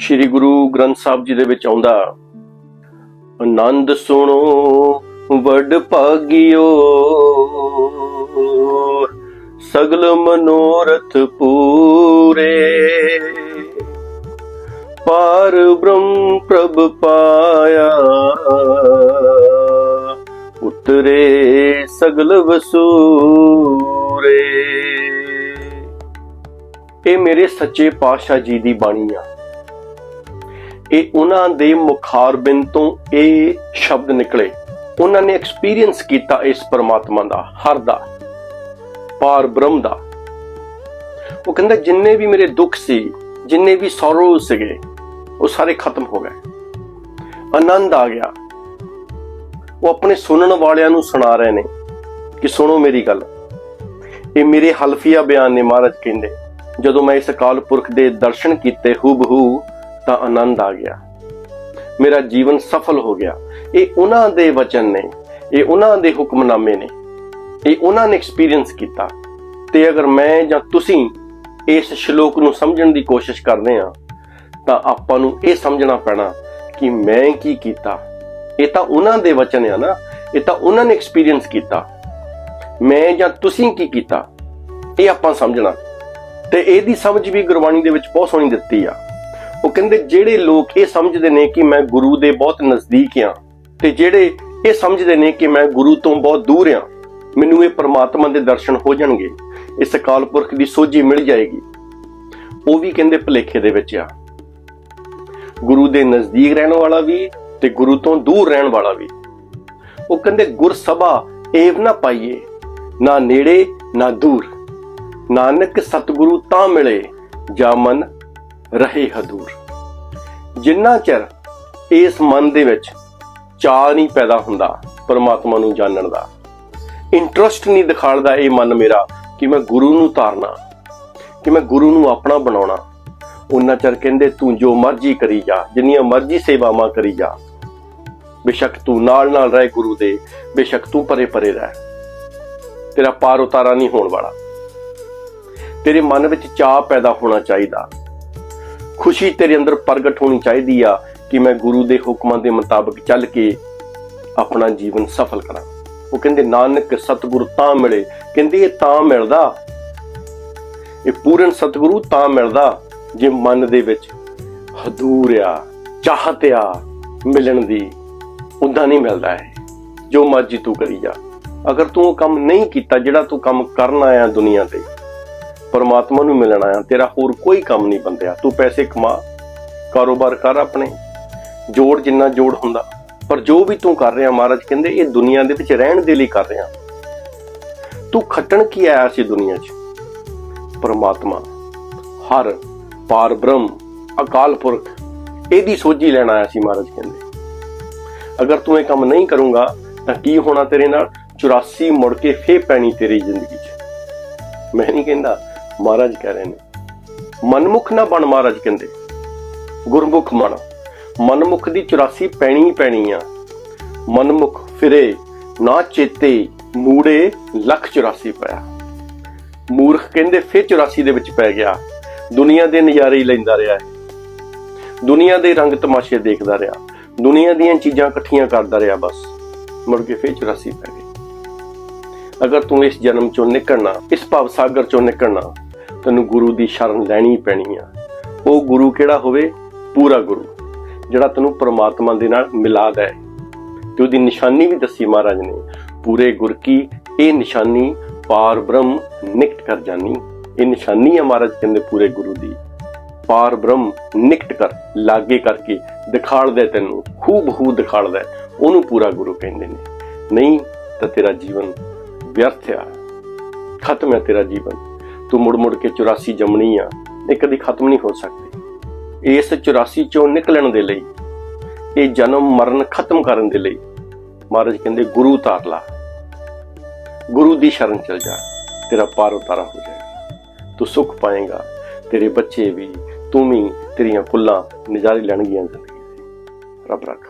ਸ੍ਰੀ ਗੁਰੂ ਗ੍ਰੰਥ ਸਾਹਿਬ ਜੀ ਦੇ ਵਿੱਚ ਆਉਂਦਾ। ਆਨੰਦ ਸੁਣੋ, ਵੱਡ ਭਾਗਿਓ, ਸਗਲ ਮਨੋਰਥ ਪੂਰੇ। ਪਾਰ ਬ੍ਰਹਮ ਪ੍ਰਭ ਪਾਇਆ, ਉਤਰੇ ਸਗਲ ਵਸੂਰੇ। ਇਹ ਮੇਰੇ ਸੱਚੇ ਪਾਤਸ਼ਾਹ ਜੀ ਦੀ ਬਾਣੀ ਆ। ਇਹ ਉਹਨਾਂ ਦੇ ਮੁਖਾਰਬਿੰਦ ਤੋਂ ਇਹ ਸ਼ਬਦ ਨਿਕਲੇ। ਉਹਨਾਂ ਨੇ ਐਕਸਪੀਰੀਅੰਸ ਕੀਤਾ ਇਸ ਪਰਮਾਤਮਾ ਦਾ, ਹਰ ਦਾ, ਪਾਰ ਬ੍ਰਹਮ ਦਾ। ਉਹ ਕਹਿੰਦਾ, ਜਿੰਨੇ ਵੀ ਮੇਰੇ ਦੁੱਖ ਸੀ, ਜਿੰਨੇ ਵੀ ਸੌਰੋ ਸੀਗੇ, ਉਹ ਸਾਰੇ ਖਤਮ ਹੋ ਗਏ। ਆਨੰਦ ਆ ਗਿਆ। ਉਹ ਆਪਣੇ ਸੁਣਨ ਵਾਲਿਆਂ ਨੂੰ ਸੁਣਾ ਰਹੇ ਨੇ ਕਿ ਸੁਣੋ ਮੇਰੀ ਗੱਲ। ਇਹ ਮੇਰੇ ਹਲਫੀਆ ਬਿਆਨ ਨੇ ਮਹਾਰਾਜ ਕਹਿੰਦੇ, ਜਦੋਂ ਮੈਂ ਇਸ ਅਕਾਲ ਪੁਰਖ ਦੇ ਦਰਸ਼ਨ ਕੀਤੇ ਹੂਬਹੂ ਤਾਂ ਆਨੰਦ ਆ ਗਿਆ। ਮੇਰਾ ਜੀਵਨ ਸਫਲ ਹੋ ਗਿਆ। ਇਹ ਉਹਨਾਂ ਦੇ ਵਚਨ ਨੇ, ਇਹ ਉਹਨਾਂ ਦੇ ਹੁਕਮਨਾਮੇ ਨੇ, ਇਹ ਉਹਨਾਂ ਨੇ ਐਕਸਪੀਰੀਅੰਸ ਕੀਤਾ। ਤੇ ਅਗਰ ਮੈਂ ਜਾਂ ਤੁਸੀਂ ਇਸ ਸ਼ਲੋਕ ਨੂੰ ਸਮਝਣ ਦੀ ਕੋਸ਼ਿਸ਼ ਕਰਦੇ ਆ ਤਾਂ ਆਪਾਂ ਨੂੰ ਇਹ ਸਮਝਣਾ ਪੈਣਾ ਕਿ ਮੈਂ ਕੀ ਕੀਤਾ। ਇਹ ਤਾਂ ਉਹਨਾਂ ਦੇ ਵਚਨ ਆ ਨਾ, ਇਹ ਤਾਂ ਉਹਨਾਂ ਨੇ ਐਕਸਪੀਰੀਅੰਸ ਕੀਤਾ। ਮੈਂ ਜਾਂ ਤੁਸੀਂ ਕੀ ਕੀਤਾ? ਇਹ ਆਪਾਂ ਸਮਝਣਾ। ਤੇ ਇਹਦੀ ਸਮਝ ਵੀ ਗੁਰਬਾਣੀ ਦੇ ਵਿੱਚ ਬਹੁਤ ਸੋਹਣੀ ਦਿੱਤੀ ਆ। ਉਹ ਕਹਿੰਦੇ ਜਿਹੜੇ ਲੋਕ ਇਹ ਸਮਝਦੇ ਨੇ ਕਿ ਮੈਂ ਗੁਰੂ ਦੇ ਬਹੁਤ ਨਜ਼ਦੀਕ ਆ ਤੇ ਜਿਹੜੇ ਇਹ ਸਮਝਦੇ ਨੇ ਕਿ ਮੈਂ ਗੁਰੂ ਤੋਂ ਬਹੁਤ ਦੂਰ ਆ ਮੈਨੂੰ ਇਹ ਪਰਮਾਤਮਾ ਦੇ ਦਰਸ਼ਨ ਹੋ ਜਾਣਗੇ, ਇਸ ਅਕਾਲ ਪੁਰਖ ਦੀ ਸੋਝੀ ਮਿਲ ਜਾਏਗੀ। ਉਹ ਵੀ ਕਹਿੰਦੇ ਭਲੇਖੇ ਦੇ ਵਿੱਚ ਆ। ਗੁਰੂ ਦੇ ਨਜ਼ਦੀਕ ਰਹਿਣ ਵਾਲਾ ਵੀ ਤੇ ਗੁਰੂ ਤੋਂ ਦੂਰ ਰਹਿਣ ਵਾਲਾ ਵੀ। ਉਹ ਕਹਿੰਦੇ, ਗੁਰ ਸਭਾ, ਏਵ ਨਾ ਪਾਈਏ, ਨਾ ਨੇੜੇ, ਨਾ ਦੂਰ। ਨਾਨਕ ਸਤਿਗੁਰੂ ਤਾਂ ਮਿਲੇ, ਜਾ ਮਨ ਰਹੇ ਹਦੂਰ। ਜਿੰਨਾ ਚਿਰ ਇਸ ਮਨ ਦੇ ਵਿੱਚ ਚਾਹ ਨਹੀਂ ਪੈਦਾ ਹੁੰਦਾ ਪਰਮਾਤਮਾ ਨੂੰ ਜਾਣਨ ਦਾ ਇੰਟਰਸਟ ਨਹੀਂ ਦਿਖਾਲਦਾ ਇਹ ਮਨ ਮੇਰਾ ਕਿ ਮੈਂ ਗੁਰੂ ਨੂੰ ਧਾਰਨਾ ਕਿ ਮੈਂ ਗੁਰੂ ਨੂੰ ਆਪਣਾ ਬਣਾਉਣਾ, ਉਹਨਾਂ ਚਿਰ ਕਹਿੰਦੇ ਤੂੰ ਜੋ ਮਰਜ਼ੀ ਕਰੀ ਜਾ, ਜਿੰਨੀਆਂ ਮਰਜ਼ੀ ਸੇਵਾਵਾਂ ਕਰੀ ਜਾ। ਬੇਸ਼ੱਕ ਤੂੰ ਨਾਲ ਨਾਲ ਰਹਿ ਗੁਰੂ ਦੇ, ਬੇਸ਼ੱਕ ਤੂੰ ਪਰੇ ਪਰੇ ਰਹਿ। ਤੇਰਾ ਪਾਰ ਉਤਾਰਾ ਨਹੀਂ ਹੋਣ ਵਾਲਾ। ਤੇਰੇ ਮਨ ਵਿੱਚ ਚਾਹ ਪੈਦਾ ਹੋਣਾ ਚਾਹੀਦਾ। ਖੁਸ਼ੀ ਤੇਰੇ ਅੰਦਰ ਪ੍ਰਗਟ ਹੋਣੀ ਚਾਹੀਦੀ ਆ ਕਿ ਮੈਂ ਗੁਰੂ ਦੇ ਹੁਕਮਾਂ ਦੇ ਮੁਤਾਬਕ ਚੱਲ ਕੇ ਆਪਣਾ ਜੀਵਨ ਸਫਲ ਕਰਾਂ। ਉਹ ਕਹਿੰਦੇ, ਨਾਨਕ ਸਤਿਗੁਰੂ ਤਾਂ ਮਿਲੇ। ਕਹਿੰਦੇ, ਇਹ ਤਾਂ ਮਿਲਦਾ। ਇਹ ਪੂਰਨ ਸਤਿਗੁਰੂ ਤਾਂ ਮਿਲਦਾ ਜੇ ਮਨ ਦੇ ਵਿੱਚ ਹਦੂਰ ਆ, ਚਾਹਤ ਆ ਮਿਲਣ ਦੀ। ਉਦਾਂ ਨਹੀਂ ਮਿਲਦਾ ਹੈ ਜੋ ਮਰਜ਼ੀ ਤੂੰ ਕਰੀ ਜਾ। ਅਗਰ ਤੂੰ ਉਹ ਕੰਮ ਨਹੀਂ ਕੀਤਾ ਜਿਹੜਾ ਤੂੰ ਕੰਮ ਕਰਨ ਆਇਆ ਦੁਨੀਆ ਤੇ ਪਰਮਾਤਮਾ ਨੂੰ ਮਿਲਣ ਆਇਆ, ਤੇਰਾ ਹੋਰ ਕੋਈ ਕੰਮ ਨਹੀਂ ਬੰਦਿਆ। ਤੂੰ ਪੈਸੇ ਕਮਾ, ਕਾਰੋਬਾਰ ਕਰ ਆਪਣੇ। ਜੋੜ ਜਿੰਨਾ ਜੋੜ ਹੁੰਦਾ। ਪਰ ਜੋ ਵੀ ਤੂੰ ਕਰ ਰਿਹਾ, ਮਹਾਰਾਜ ਕਹਿੰਦੇ, ਇਹ ਦੁਨੀਆ ਦੇ ਵਿੱਚ ਰਹਿਣ ਦੇ ਲਈ ਕਰ ਰਿਹਾ। ਤੂੰ ਖੱਟਣ ਕੀ ਆਇਆ ਸੀ ਦੁਨੀਆ 'ਚ? ਪਰਮਾਤਮਾ, ਹਰ, ਪਾਰ ਬ੍ਰਹਮ, ਅਕਾਲ ਪੁਰਖ, ਇਹਦੀ ਸੋਝੀ ਲੈਣ ਆਇਆ ਸੀ ਮਹਾਰਾਜ ਕਹਿੰਦੇ। ਅਗਰ ਤੂੰ ਇਹ ਕੰਮ ਨਹੀਂ ਕਰੂੰਗਾ, ਤਾਂ ਕੀ ਹੋਣਾ ਤੇਰੇ ਨਾਲ? 84 ਮੁੜ ਕੇ ਫੇ ਪੈਣੀ ਤੇਰੀ ਜ਼ਿੰਦਗੀ 'ਚ। ਮੈਂ ਨਹੀਂ ਕਹਿੰਦਾ ਮਹਾਰਾਜ ਕਹਿ ਰਹੇ ਨੇ। ਮਨਮੁਖ ਨਾ ਬਣ ਮਹਾਰਾਜ ਕਹਿੰਦੇ। ਗੁਰਮੁਖ ਬਣ। ਮਨਮੁਖ ਦੀ 84 ਪੈਣੀ ਪੈਣੀ ਆ। ਮਨਮੁਖ ਫਿਰੇ, ਨਾ ਚੇਤੇ, ਮੂੜੇ ਲੱਖ 84 ਪਿਆ। ਮੂਰਖ ਕਹਿੰਦੇ, ਫਿਰ 84 ਦੇ ਵਿੱਚ ਪੈ ਗਿਆ। ਦੁਨੀਆ ਦੇ ਨਜ਼ਾਰੇ ਹੀ ਲੈਂਦਾ ਰਿਹਾ ਹੈ। ਦੁਨੀਆ ਦੇ ਰੰਗ ਤਮਾਸ਼ੇ ਦੇਖਦਾ ਰਿਹਾ। ਦੁਨੀਆ ਦੀਆਂ ਚੀਜ਼ਾਂ ਇਕੱਠੀਆਂ ਕਰਦਾ ਰਿਹਾ ਬਸ। ਮੁੜ ਕੇ ਫਿਰ 84 ਪੈ ਗਏ ਅਗਰ ਤੂੰ ਇਸ ਜਨਮ ਚੋਂ ਨਿਕਲਣਾ, ਇਸ ਭਵ ਸਾਗਰ ਚੋਂ ਨਿਕਲਣਾ ਤੈਨੂੰ ਗੁਰੂ ਦੀ ਸ਼ਰਨ ਲੈਣੀ ਪੈਣੀ ਆ। ਉਹ ਗੁਰੂ ਕਿਹੜਾ ਹੋਵੇ? ਪੂਰਾ ਗੁਰੂ, ਜਿਹੜਾ ਤੈਨੂੰ ਪ੍ਰਮਾਤਮਾ ਦੇ ਨਾਲ ਮਿਲਾ ਦੇ। ਤੇ ਉਹਦੀ ਨਿਸ਼ਾਨੀ ਵੀ ਦੱਸੀ ਮਹਾਰਾਜ ਨੇ, ਪੂਰੇ ਗੁਰ ਕੀ ਇਹ ਨਿਸ਼ਾਨੀ ਪਾਰ ਬ੍ਰਹਮ ਨਿਕਟ ਕਰ ਜਾਨੀ। ਇਹ ਨਿਸ਼ਾਨੀ ਹੈ ਮਹਾਰਾਜ ਕਹਿੰਦੇ ਪੂਰੇ ਗੁਰੂ ਦੀ। ਪਾਰ ਬ੍ਰਹਮ ਨਿਕਟ ਕਰ, ਲਾਗੇ ਕਰਕੇ ਦਿਖਾਲਦਾ ਤੈਨੂੰ ਖੂਬ ਖੂਬ ਦਿਖਾਲਦਾ ਉਹਨੂੰ ਪੂਰਾ ਗੁਰੂ ਕਹਿੰਦੇ ਨੇ। ਨਹੀਂ ਤਾਂ ਤੇਰਾ ਜੀਵਨ ਵਿਅਰਥ ਆ। ਖਤਮ ਹੈ ਤੇਰਾ ਜੀਵਨ। ਤੂੰ ਮੁੜ ਮੁੜ ਕੇ 84 ਜੰਮਣੀ ਆ, ਇਹ ਕਦੀ ਖਤਮ ਨਹੀਂ ਹੋ ਸਕਦੀ। ਇਸ 84 ਚੋਂ ਨਿਕਲਣ ਦੇ ਲਈ, ਇਹ ਜਨਮ ਮਰਨ ਖਤਮ ਕਰਨ ਦੇ ਲਈ, ਮਹਾਰਾਜ ਕਹਿੰਦੇ, ਗੁਰੂ ਧਾਰ ਲਾ। ਗੁਰੂ ਦੀ ਸ਼ਰਨ ਚਲ ਜਾ, ਤੇਰਾ ਪਾਰ ਉਤਾਰਾ ਹੋ ਜਾਏਗਾ। ਤੂੰ ਸੁਖ ਪਾਏਗਾ, ਤੇਰੇ ਬੱਚੇ ਵੀ, ਤੂੰ ਵੀ ਤੇਰੀਆਂ ਕੁੱਲਾਂ ਨਜ਼ਾਰੇ ਲੈਣਗੀਆਂ ਜ਼ਿੰਦਗੀ ਦੇ। ਰੱਬ ਰੱਖ।